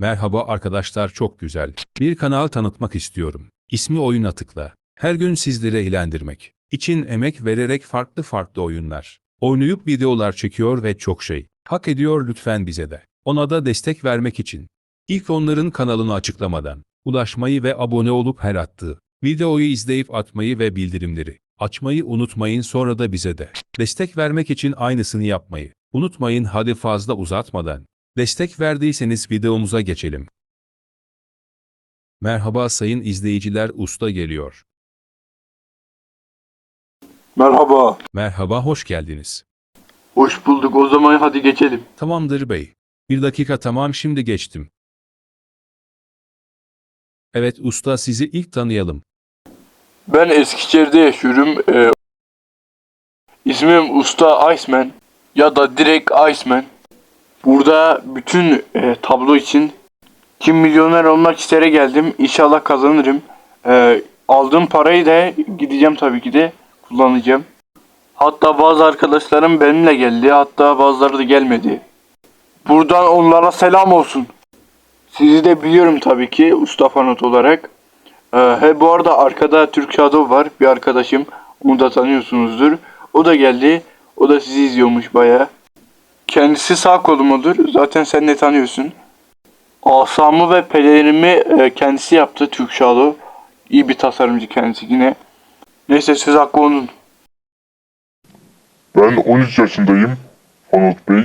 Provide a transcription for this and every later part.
Merhaba arkadaşlar çok güzel. Bir kanal tanıtmak istiyorum. İsmi Oyuna Tıkla. Her gün sizleri eğlendirmek için emek vererek farklı farklı oyunlar oynayıp videolar çekiyor ve çok şey hak ediyor lütfen bize de. Ona da destek vermek için. İlk onların kanalını açıklamadan ulaşmayı ve abone olup her attığı videoyu izleyip atmayı ve bildirimleri açmayı unutmayın sonra da bize de destek vermek için aynısını yapmayı unutmayın hadi fazla uzatmadan Destek verdiyseniz videomuza geçelim. Merhaba sayın izleyiciler usta geliyor. Merhaba. Merhaba hoş geldiniz. Hoş bulduk. O zaman hadi geçelim. Tamamdır bey. Bir dakika tamam şimdi geçtim. Evet usta sizi ilk tanıyalım. Ben Eskişehir'de yaşıyorum. Ee, ismim Usta Iceman ya da direkt Iceman. Burada bütün e, tablo için kim milyoner olmak istere geldim. İnşallah kazanırım. Ee, aldığım parayı da gideceğim tabii ki de kullanacağım. Hatta bazı arkadaşlarım benimle geldi. Hatta bazıları da gelmedi. Buradan onlara selam olsun. Sizi de biliyorum tabii ki usta fanat olarak. Ee, he bu arada arkada Türk Shadow var bir arkadaşım. Onu da tanıyorsunuzdur. O da geldi. O da sizi izliyormuş baya. Kendisi sağ kolumadır. Zaten sen de tanıyorsun. Asamı ve pelerinimi e, kendisi yaptı Türk Shadow. İyi bir tasarımcı kendisi yine. Neyse söz hakkı onun. Ben 13 yaşındayım Anot Bey.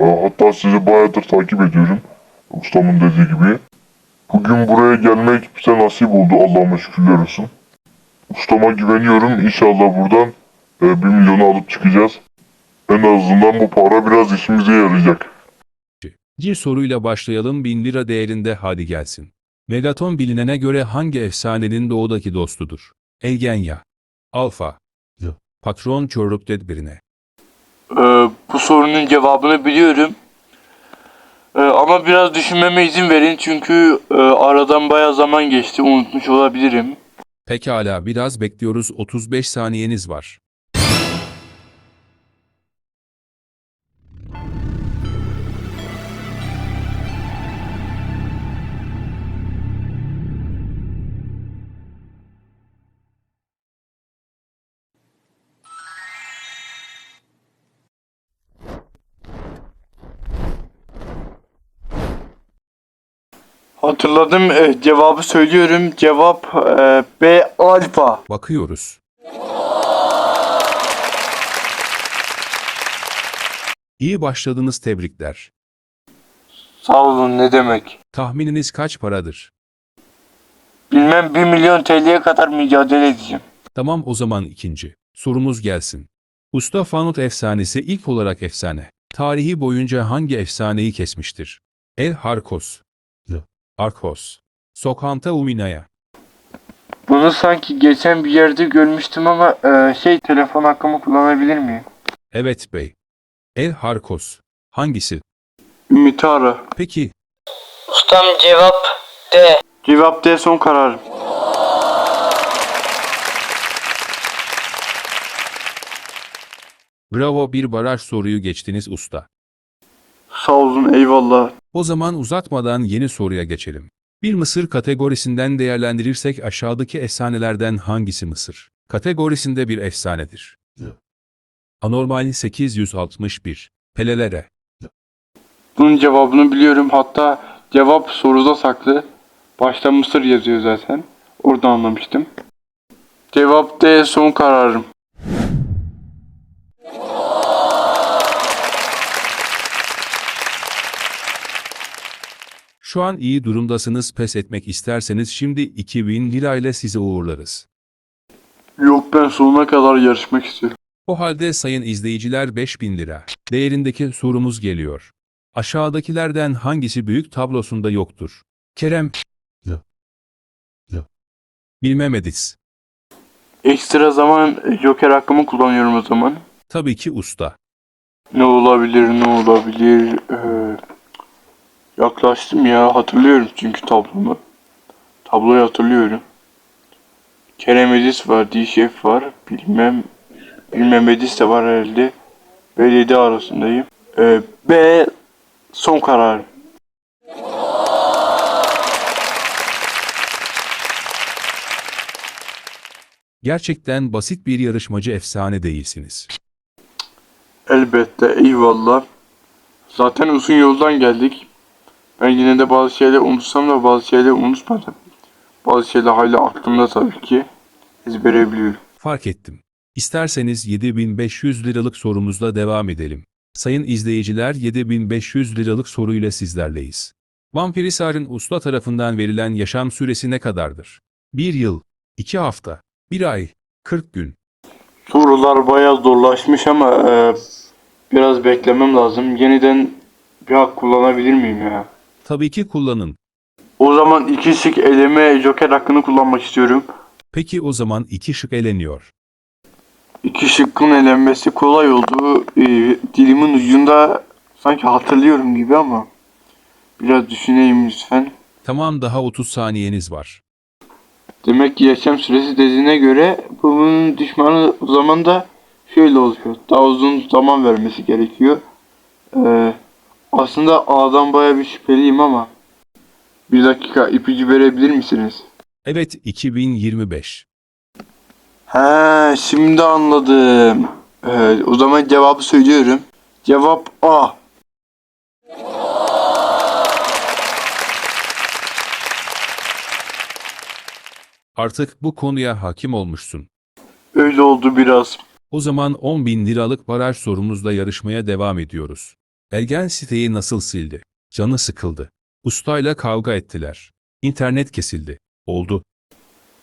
Ee, Hatta sizi bayağıdır takip ediyorum. Ustamın dediği gibi. Bugün buraya gelmek bize nasip oldu Allah'ıma şükürler olsun. Ustama güveniyorum. İnşallah buradan e, 1 milyonu alıp çıkacağız. En azından bu para biraz işimize yarayacak. Bir soruyla başlayalım 1000 lira değerinde hadi gelsin. Megaton bilinene göre hangi efsanenin doğudaki dostudur? Elgenya. Alfa. Patron çoruk tedbirine. Ee, bu sorunun cevabını biliyorum. Ee, ama biraz düşünmeme izin verin çünkü e, aradan baya zaman geçti. Unutmuş olabilirim. Pekala biraz bekliyoruz 35 saniyeniz var. Hatırladım. Ee, cevabı söylüyorum. Cevap e, B alfa. Bakıyoruz. İyi başladınız tebrikler. Sağ olun ne demek. Tahmininiz kaç paradır? Bilmem 1 milyon TL'ye kadar mücadele edeceğim. Tamam o zaman ikinci. Sorumuz gelsin. Usta Fanut efsanesi ilk olarak efsane. Tarihi boyunca hangi efsaneyi kesmiştir? El Harkos. Arkos. Sokanta Uminaya. Bunu sanki geçen bir yerde görmüştüm ama e, şey telefon hakkımı kullanabilir miyim? Evet bey. El Harkos. Hangisi? Ümit'i ara. Peki, Ustam cevap D. Cevap D son kararım. bravo bir baraj soruyu geçtiniz usta. Sağ olun eyvallah. O zaman uzatmadan yeni soruya geçelim. Bir Mısır kategorisinden değerlendirirsek aşağıdaki efsanelerden hangisi Mısır? Kategorisinde bir efsanedir. Anormal 861. Pelelere. Bunun cevabını biliyorum. Hatta cevap soruda saklı. Başta Mısır yazıyor zaten. Orada anlamıştım. Cevap D son kararım. Şu an iyi durumdasınız pes etmek isterseniz şimdi 2000 lirayla sizi uğurlarız. Yok ben sonuna kadar yarışmak istiyorum. O halde sayın izleyiciler 5000 lira değerindeki sorumuz geliyor. Aşağıdakilerden hangisi büyük tablosunda yoktur? Kerem. L. L. Bilmem Edis. Ekstra zaman Joker hakkımı kullanıyorum o zaman. Tabii ki usta. Ne olabilir ne olabilir? Ee, Yaklaştım ya hatırlıyorum çünkü tablomu. Tabloyu hatırlıyorum. Kerem Edis var, Dişef var, bilmem bilmem Edis de var herhalde. B7 arasındayım. Ee, B son karar. Gerçekten basit bir yarışmacı efsane değilsiniz. Elbette eyvallah. Zaten uzun yoldan geldik. Ben yine de bazı şeyleri unutsam da bazı şeyleri unutmadım. Bazı şeyler hala aklımda tabii ki. Ezbere biliyorum. Fark ettim. İsterseniz 7500 liralık sorumuzla devam edelim. Sayın izleyiciler 7500 liralık soruyla sizlerleyiz. Vampirisar'ın usta tarafından verilen yaşam süresi ne kadardır? 1 yıl, 2 hafta, 1 ay, 40 gün. Sorular bayağı zorlaşmış ama e, biraz beklemem lazım. Yeniden bir hak kullanabilir miyim ya? Tabii ki kullanın. O zaman iki şık eleme joker hakkını kullanmak istiyorum. Peki o zaman iki şık eleniyor. İki şıkkın elenmesi kolay oldu. E, dilimin ucunda sanki hatırlıyorum gibi ama biraz düşüneyim lütfen. Tamam daha 30 saniyeniz var. Demek ki yaşam süresi dediğine göre bunun düşmanı o zaman da şöyle oluyor. Daha uzun zaman vermesi gerekiyor. Ee, aslında A'dan baya bir şüpheliyim ama bir dakika ipucu verebilir misiniz? Evet 2025. He şimdi anladım. Ee, o zaman cevabı söylüyorum. Cevap A. Artık bu konuya hakim olmuşsun. Öyle oldu biraz. O zaman 10 bin liralık baraj sorumuzla yarışmaya devam ediyoruz. Ergen siteyi nasıl sildi? Canı sıkıldı. Ustayla kavga ettiler. İnternet kesildi. Oldu.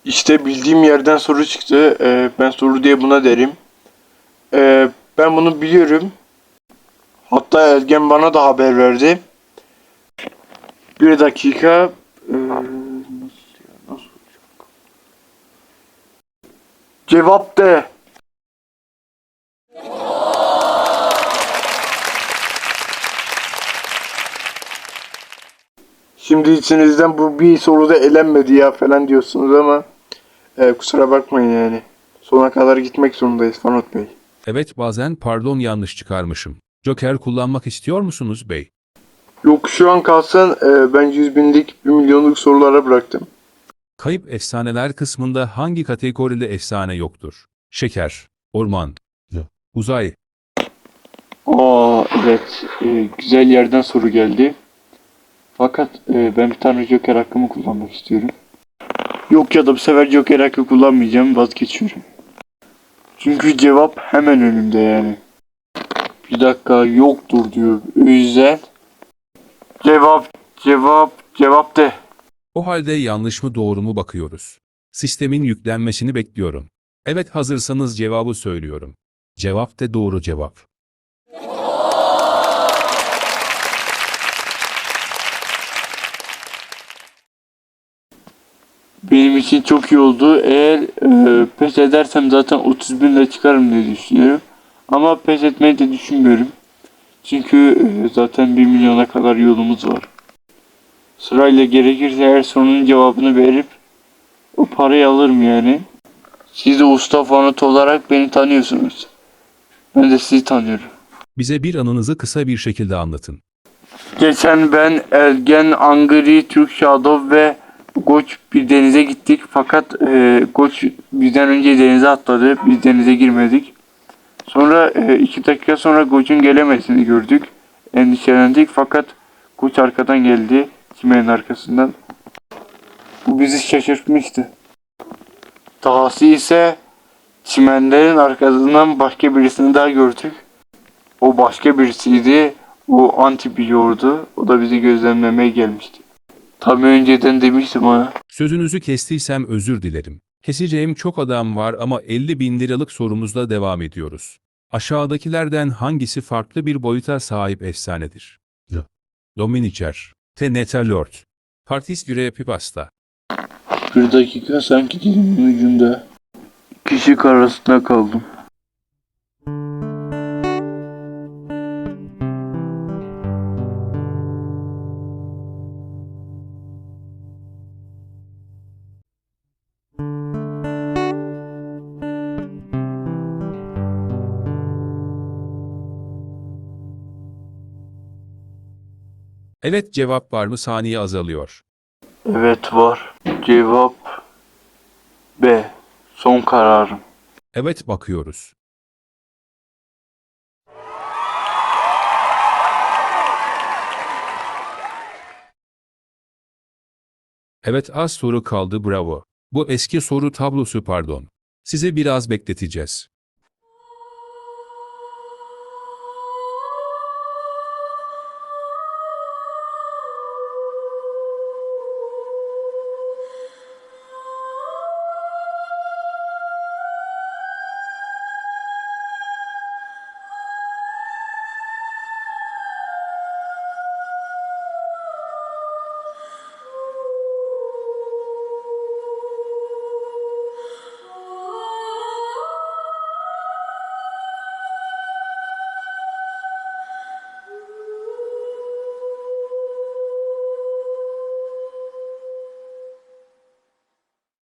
İşte bildiğim yerden soru çıktı. Ee, ben soru diye buna derim. Ee, ben bunu biliyorum. Hatta Ergen bana da haber verdi. Bir dakika. Ee, nasıl nasıl? Cevap de. Şimdi içinizden bu bir soruda elenmedi ya falan diyorsunuz ama e, kusura bakmayın yani. Sona kadar gitmek zorundayız Fanot Bey. Evet bazen pardon yanlış çıkarmışım. Joker kullanmak istiyor musunuz bey? Yok şu an kalsın e, ben 100 binlik 1 milyonluk sorulara bıraktım. Kayıp efsaneler kısmında hangi kategoride efsane yoktur? Şeker, orman, uzay, Aa evet e, güzel yerden soru geldi. Fakat e, ben bir tane Joker hakkımı kullanmak istiyorum. Yok ya da bu sefer Joker hakkı kullanmayacağım vazgeçiyorum. Çünkü cevap hemen önümde yani. Bir dakika yoktur diyor. O yüzden cevap cevap cevap de. O halde yanlış mı doğru mu bakıyoruz. Sistemin yüklenmesini bekliyorum. Evet hazırsanız cevabı söylüyorum. Cevap de doğru cevap. Benim için çok iyi oldu. Eğer e, pes edersem zaten 30 bin lira çıkarım diye düşünüyorum. Ama pes etmeyi de düşünmüyorum. Çünkü e, zaten 1 milyona kadar yolumuz var. Sırayla gerekirse her sorunun cevabını verip o parayı alırım yani. Siz de usta fanat olarak beni tanıyorsunuz. Ben de sizi tanıyorum. Bize bir anınızı kısa bir şekilde anlatın. Geçen ben Ergen, Angri, Türk Shadow ve Koç bir denize gittik. Fakat e, Koç bizden önce denize atladı. Biz denize girmedik. Sonra e, iki dakika sonra Koç'un gelemesini gördük. Endişelendik fakat Koç arkadan geldi. Çimenin arkasından. Bu bizi şaşırtmıştı. Dahası ise çimenlerin arkasından başka birisini daha gördük. O başka birisiydi. O anti biliyordu. O da bizi gözlemlemeye gelmişti. Tabii önceden demiştim ona. Sözünüzü kestiysem özür dilerim. Keseceğim çok adam var ama 50 bin liralık sorumuzla devam ediyoruz. Aşağıdakilerden hangisi farklı bir boyuta sahip efsanedir? Dominicer, Tenetalord, Partis Pipasta. Bir dakika sanki dilimin ucunda. Kişi arasında kaldım. Evet cevap var mı saniye azalıyor. Evet var. Cevap B. Son kararım. Evet bakıyoruz. Evet az soru kaldı bravo. Bu eski soru tablosu pardon. Size biraz bekleteceğiz.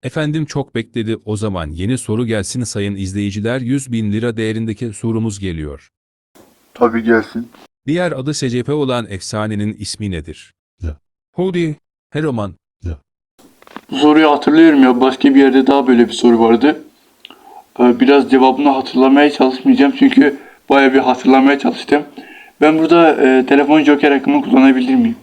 Efendim çok bekledi o zaman yeni soru gelsin sayın izleyiciler 100 bin lira değerindeki sorumuz geliyor. Tabii gelsin. Diğer adı SCP olan efsanenin ismi nedir? Ya. Hodi, Heroman, Bu soruyu hatırlıyorum ya. Başka bir yerde daha böyle bir soru vardı. Ee, Biraz cevabını hatırlamaya çalışmayacağım çünkü baya bir hatırlamaya çalıştım. Ben burada e, telefon joker hakkımı kullanabilir miyim?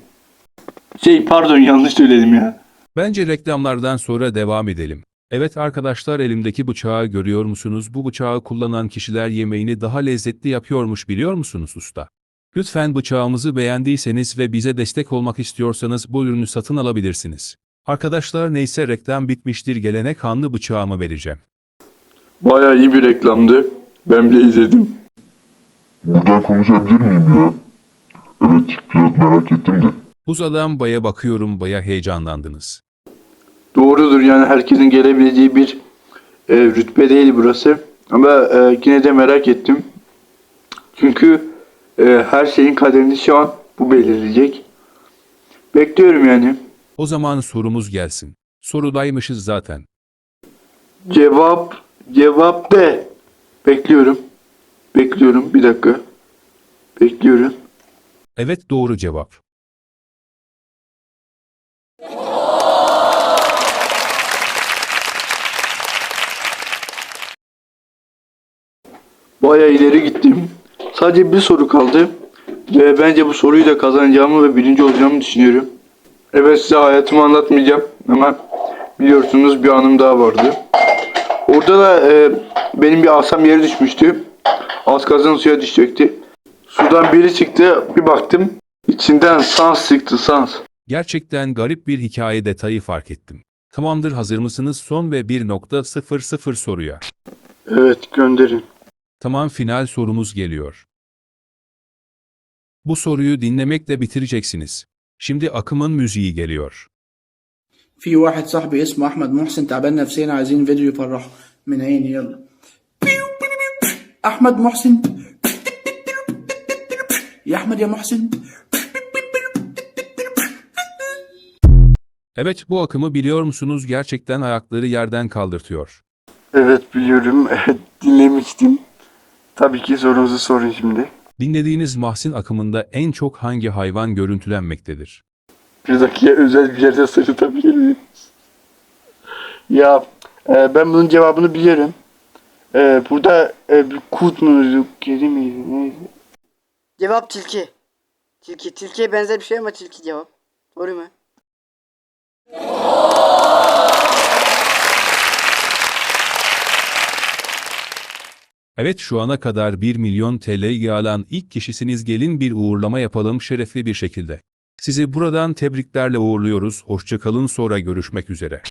Şey pardon yanlış söyledim ya. Bence reklamlardan sonra devam edelim. Evet arkadaşlar elimdeki bıçağı görüyor musunuz? Bu bıçağı kullanan kişiler yemeğini daha lezzetli yapıyormuş biliyor musunuz usta? Lütfen bıçağımızı beğendiyseniz ve bize destek olmak istiyorsanız bu ürünü satın alabilirsiniz. Arkadaşlar neyse reklam bitmiştir gelene kanlı bıçağımı vereceğim. Baya iyi bir reklamdı. Ben bile izledim. Buradan konuşabilir miyim ya? Evet, biraz merak ettim de. Buz adam baya bakıyorum baya heyecanlandınız. Doğrudur yani herkesin gelebileceği bir e, rütbe değil burası. Ama e, yine de merak ettim. Çünkü e, her şeyin kaderini şu an bu belirleyecek. Bekliyorum yani. O zaman sorumuz gelsin. Sorudaymışız zaten. Cevap, cevap B. Bekliyorum. Bekliyorum. Bir dakika. Bekliyorum. Evet doğru cevap. Baya ileri gittim. Sadece bir soru kaldı. Ve bence bu soruyu da kazanacağımı ve birinci olacağımı düşünüyorum. Evet size hayatımı anlatmayacağım ama biliyorsunuz bir anım daha vardı. Orada da e, benim bir asam yere düşmüştü. Az kalsın suya düşecekti. Sudan biri çıktı bir baktım. içinden sans çıktı sans. Gerçekten garip bir hikaye detayı fark ettim. Tamamdır hazır mısınız son ve 1.00 soruya. Evet gönderin. Tamam final sorumuz geliyor. Bu soruyu dinlemekle bitireceksiniz. Şimdi akımın müziği geliyor. في واحد صاحبي اسمه احمد محسن تعبان نفسيا عايزين فيديو يفرحه من عيني يلا احمد محسن يا احمد يا محسن Evet bu akımı biliyor musunuz gerçekten ayakları yerden kaldırtıyor. Evet biliyorum. Dinlemiştim. Tabii ki sorunuzu sorun şimdi. Dinlediğiniz Mahsin akımında en çok hangi hayvan görüntülenmektedir? Bir dakika özel bir yerde sırıtabilir miyim? Ya e, ben bunun cevabını biliyorum. E, burada e, bir kurt mu, kedi miydi, neydi? Cevap tilki. Tilki. Tilkiye benzer bir şey ama tilki cevap. Doğru mu? Evet şu ana kadar 1 milyon TL alan ilk kişisiniz gelin bir uğurlama yapalım şerefli bir şekilde. Sizi buradan tebriklerle uğurluyoruz. Hoşçakalın sonra görüşmek üzere.